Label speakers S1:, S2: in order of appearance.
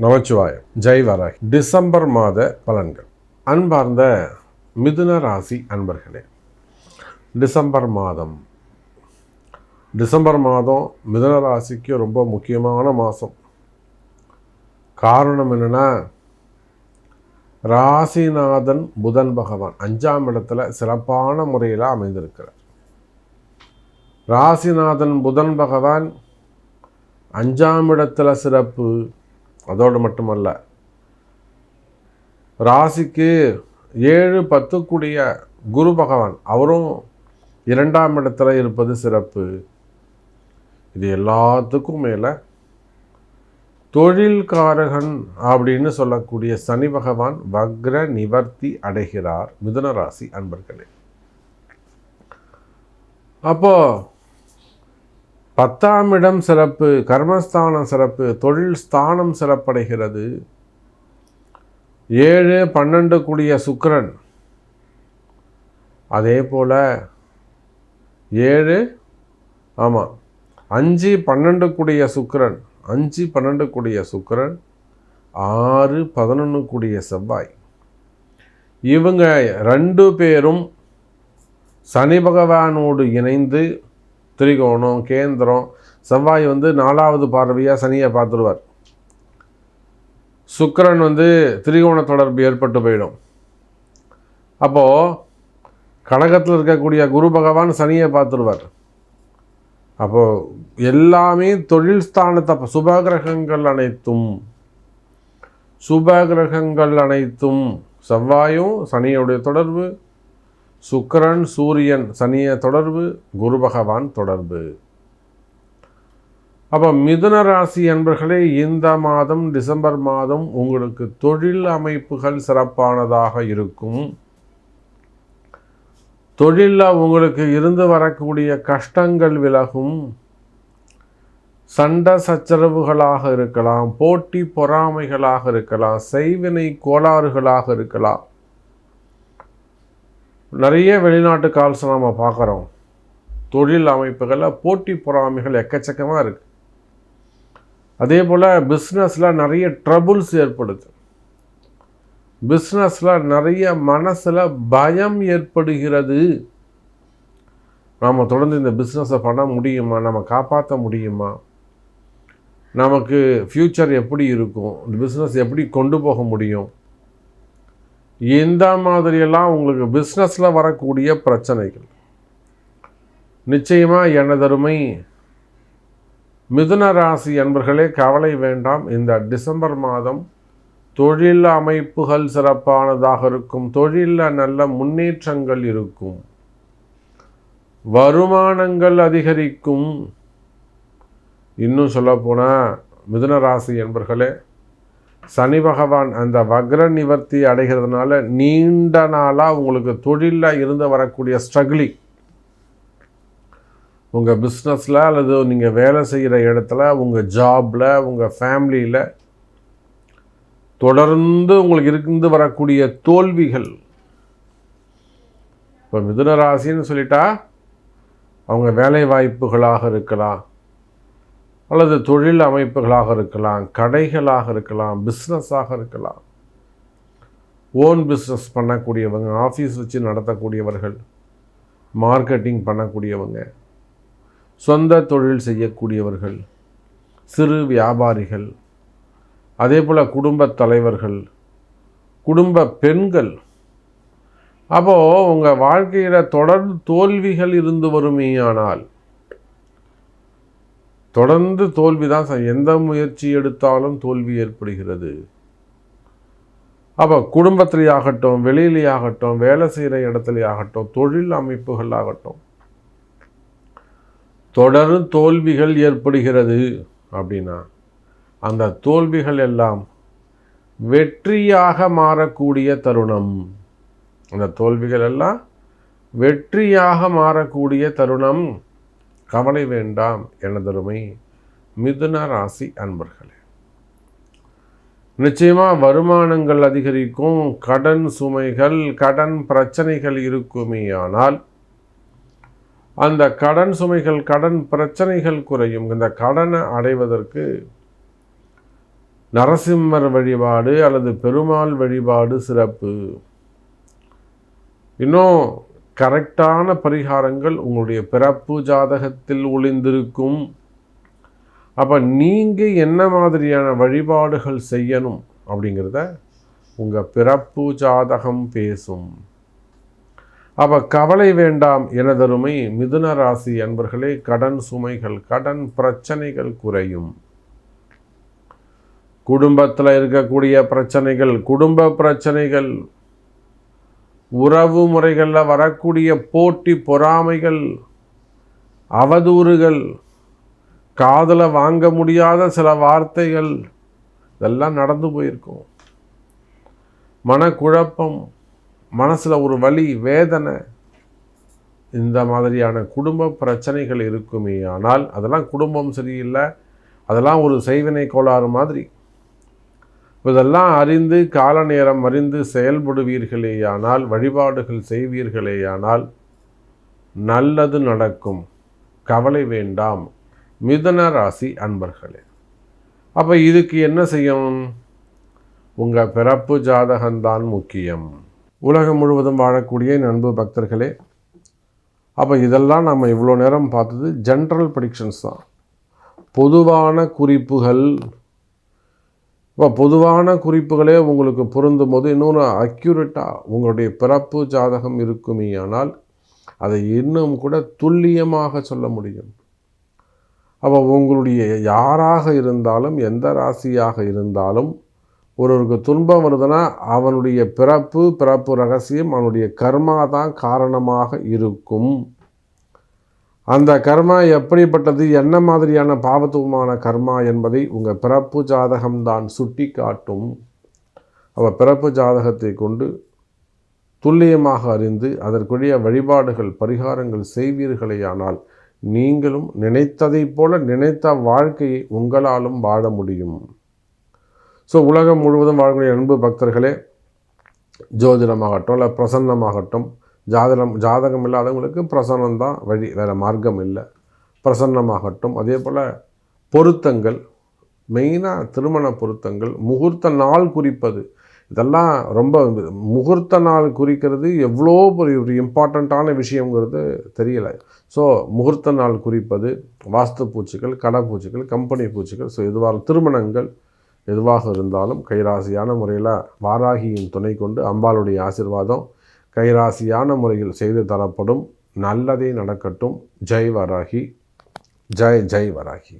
S1: Namachivayam. Jai வராய் December மாத பலன்கள். அன்பார்ந்த மிதுன ராசி அன்பர்களே டிசம்பர் மாதம். டிசம்பர் மாதம் மிதுன ராசிக்கு ரொம்ப முக்கியமான மாதம். காரணம் என்னென்னா ராசிநாதன் புதன் பகவான் அஞ்சாம் இடத்துல சிறப்பான முறையில் அமைந்திருக்கிறார். ராசிநாதன் புதன் பகவான் அஞ்சாம் இடத்துல சிறப்பு அதோடு மட்டுமல்ல ராசிக்கு ஏழு பத்துக்குடிய குரு பகவான் அவரும் இரண்டாம் இடத்துல இருப்பது சிறப்பு. இது எல்லாத்துக்கும் மேலே தொழில்காரகன் அப்படின்னு சொல்லக்கூடிய சனி பகவான் வக்ர நிவர்த்தி அடைகிறார் மிதுன ராசி அன்பர்களே. அப்போ பத்தாம் இடம் சிறப்பு கர்மஸ்தானம் சிறப்பு தொழில் ஸ்தானம் சிறப்படைகிறது. ஏழு பன்னெண்டு கூடிய சுக்கிரன். அதே போல் ஏழு ஆமாம் அஞ்சு பன்னெண்டு கூடிய சுக்கிரன். அஞ்சு பன்னெண்டு கூடிய சுக்கிரன். ஆறு பதினொன்று கூடிய செவ்வாய். இவங்க ரெண்டு பேரும் சனி பகவானோடு இணைந்து திரிகோணம் கேந்திரம் செவ்வாய் வந்து நாலாவது பார்வையாக சனியை பார்த்துருவார். சுக்கரன் வந்து திரிகோண தொடர்பு ஏற்பட்டு போயிடும். அப்போது கழகத்தில் இருக்கக்கூடிய குரு பகவான் சனியை பார்த்துருவார். அப்போது எல்லாமே தொழில் ஸ்தானத்தை சுபகிரகங்கள் அனைத்தும் சுபகிரகங்கள் அனைத்தும் செவ்வாயும் சனியுடைய தொடர்பு சுக்கிரன் சூரியன் சனிய தொடர்பு குரு பகவான் தொடர்பு. அப்போ மிதுன ராசி என்பர்களே இந்த மாதம் டிசம்பர் மாதம் உங்களுக்கு தொழில் அமைப்புகள் சிறப்பானதாக இருக்கும். தொழிலில் உங்களுக்கு இருந்து வரக்கூடிய கஷ்டங்கள் விலகும். சண்டை சச்சரவுகளாக இருக்கலாம் போட்டி பொறாமைகளாக இருக்கலாம் செய்வினை கோளாறுகளாக இருக்கலாம். நிறைய வெளிநாட்டு கால்ஸ் நம்ம பார்க்குறோம். தொழில் அமைப்புகளில் போட்டி பொறாமைகள் எக்கச்சக்கமாக இருக்குது அதே போல் பிஸ்னஸில் நிறைய ட்ரபுள்ஸ் ஏற்படுது. பிஸ்னஸில் நிறைய மனசில் பயம் ஏற்படுகிறது. நாம் தொடர்ந்து இந்த பிஸ்னஸை பண்ண முடியுமா? நம்ம காப்பாற்ற முடியுமா? நமக்கு ஃப்யூச்சர் எப்படி இருக்கும்? இந்த பிஸ்னஸ் எப்படி கொண்டு போக முடியும்? இந்த மாதிரியெல்லாம் உங்களுக்கு பிஸ்னஸில் வரக்கூடிய பிரச்சனைகள். நிச்சயமாக எனதருமை மிதுன ராசி என்பர்களே கவலை வேண்டாம். இந்த டிசம்பர் மாதம் தொழில் அமைப்புகள் சிறப்பானதாக இருக்கும். தொழிலில் நல்ல முன்னேற்றங்கள் இருக்கும். வருமானங்கள் அதிகரிக்கும். இன்னும் சொல்லப்போனால் மிதுன ராசி என்பர்களே சனி பகவான் அந்த வக்ர நிவர்த்தி அடைகிறதுனால நீண்ட நாளாக உங்களுக்கு தொழிலில் இருந்து வரக்கூடிய ஸ்ட்ரகிளிங் உங்கள் பிஸ்னஸில் அல்லது நீங்கள் வேலை செய்கிற இடத்துல உங்கள் ஜாபில் உங்கள் ஃபேமிலியில் தொடர்ந்து உங்களுக்கு இருந்து வரக்கூடிய தோல்விகள். இப்போ மிதுன ராசின்னு சொல்லிட்டா அவங்க வேலை வாய்ப்புகளாக இருக்கலாம். அல்லது தொழில் அமைப்புகளாக இருக்கலாம் கடைகளாக இருக்கலாம் பிஸ்னஸாக இருக்கலாம். ஓன் பிஸ்னஸ் பண்ணக்கூடியவங்க ஆஃபீஸ் வச்சு நடத்தக்கூடியவர்கள் மார்க்கெட்டிங் பண்ணக்கூடியவங்க சொந்த தொழில் செய்யக்கூடியவர்கள் சிறு வியாபாரிகள் அதே போல் குடும்பத் தலைவர்கள் குடும்ப பெண்கள். அப்போது உங்கள் வாழ்க்கையில் தொடர்ந்து தோல்விகள் இருந்து வருமேயானால் தொடர்ந்து தோல்வி தான் எந்த முயற்சி எடுத்தாலும் தோல்வி ஏற்படுகிறது. அப்போ குடும்பத்திலே ஆகட்டும் வெளியிலே ஆகட்டும் வேலை செய்கிற இடத்துல ஆகட்டும் தொழில் அமைப்புகள் ஆகட்டும் தொடரும் தோல்விகள் ஏற்படுகிறது அப்படின்னா அந்த தோல்விகள் எல்லாம் வெற்றியாக மாறக்கூடிய தருணம். அந்த தோல்விகள் எல்லாம் வெற்றியாக மாறக்கூடிய தருணம். கவலை வேண்டாம் எனதருமை மிதுன ராசி அன்பர்களே. நிச்சயமாக வருமானங்கள் அதிகரிக்கும் கடன் சுமைகள் கடன் பிரச்சனைகள் இருக்குமே ஆனால் அந்த கடன் சுமைகள் கடன் பிரச்சனைகள் குறையும். இந்த கடனை அடைவதற்கு நரசிம்மர் வழிபாடு அல்லது பெருமாள் வழிபாடு சிறப்பு. இன்னும் கரெக்டான பரிகாரங்கள் உங்களுடைய பிறப்பு ஜாதகத்தில் ஒளிந்திருக்கும். அப்போ நீங்கள் என்ன மாதிரியான வழிபாடுகள் செய்யணும் அப்படிங்கிறத உங்கள் பிறப்பு ஜாதகம் பேசும். அப்போ கவலை வேண்டாம் எனதருமை மிதுன ராசி அன்பர்களே கடன் சுமைகள் கடன் பிரச்சனைகள் குறையும். குடும்பத்தில் இருக்கக்கூடிய பிரச்சனைகள் குடும்ப பிரச்சனைகள் உறவு முறைகளில் வரக்கூடிய போட்டி பொறாமைகள் அவதூறுகள் காதில் வாங்க முடியாத சில வார்த்தைகள் இதெல்லாம் நடந்து போயிருக்கும். மனக்குழப்பம் மனசில் ஒரு வலி வேதனை இந்த மாதிரியான குடும்ப பிரச்சனைகள் இருக்குமே. ஆனால் அதெல்லாம் குடும்பம் சரியில்லை. அதெல்லாம் ஒரு செய்வினை கோளாறு மாதிரி. இதெல்லாம் அறிந்து கால நேரம் அறிந்து செயல்படுவீர்களேயானால் வழிபாடுகள் செய்வீர்களேயானால் நல்லது நடக்கும். கவலை வேண்டாம். மிதன ராசி அன்பர்களே. அப்போ இதுக்கு என்ன செய்யணும் உங்கள் பிறப்பு ஜாதகம்தான் முக்கியம். உலகம் முழுவதும் வாழக்கூடிய நண்பு பக்தர்களே அப்போ இதெல்லாம் நம்ம இவ்வளோ நேரம் பார்த்தது ஜென்ரல் ப்ரடிக்ஷன்ஸ் தான். பொதுவான குறிப்புகள் இப்போ பொதுவான குறிப்புகளே உங்களுக்கு பொருந்தும் போது இன்னொன்று அக்யூரேட்டாக உங்களுடைய பிறப்பு ஜாதகம் இருக்குமே ஆனால் அதை இன்னும் கூட துல்லியமாக சொல்ல முடியும். அப்போ உங்களுடைய யாராக இருந்தாலும் எந்த ராசியாக இருந்தாலும் ஒருவருக்கு துன்பம் வருதுன்னா அவனுடைய பிறப்பு பிறப்பு ரகசியம் அவனுடைய கர்மா தான் காரணமாக இருக்கும். அந்த கர்மா எப்படிப்பட்டது? என்ன மாதிரியான பாவத்துவமான கர்மா என்பதை உங்கள் பிறப்பு ஜாதகம்தான் சுட்டி காட்டும் அவள் பிறப்பு ஜாதகத்தை கொண்டு துல்லியமாக அறிந்து அதற்குரிய வழிபாடுகள் பரிகாரங்கள் செய்வீர்களேயானால் நீங்களும் நினைத்ததைப் போல நினைத்த வாழ்க்கையை உங்களாலும் வாழ முடியும். ஸோ உலகம் முழுவதும் வாழக்கூடிய அன்பு பக்தர்களே ஜோதிடமாகட்டும் இல்லை பிரசன்னமாகட்டும் ஜாதகம் ஜாதகம் இல்லாதவங்களுக்கு பிரசன்னம் தான் வழி வேறு மார்க்கம் இல்லை. பிரசன்னமாகட்டும். அதே போல் பொருத்தங்கள் மெயினாக திருமண பொருத்தங்கள் முகூர்த்த நாள் குறிப்பது. இதெல்லாம் ரொம்ப முகூர்த்த நாள் குறிக்கிறது எவ்வளோ ஒரு ஒரு இம்பார்ட்டண்ட்டான விஷயங்கிறது தெரியலை. ஸோ முகூர்த்த நாள் குறிப்பது வாஸ்து பூச்சிகள் கடை பூச்சிகள் கம்பெனி பூச்சிகள் ஸோ எதுவாக திருமணங்கள் எதுவாக இருந்தாலும் கைராசியான முறையில் வாராகியின் துணை கொண்டு அம்பாளுடைய ஆசிர்வாதம் கைராசியான முறையில் செய்து தரப்படும் நல்லதே நடக்கட்டும். ஜெய் வராகி. ஜெய் ஜெய் வராகி.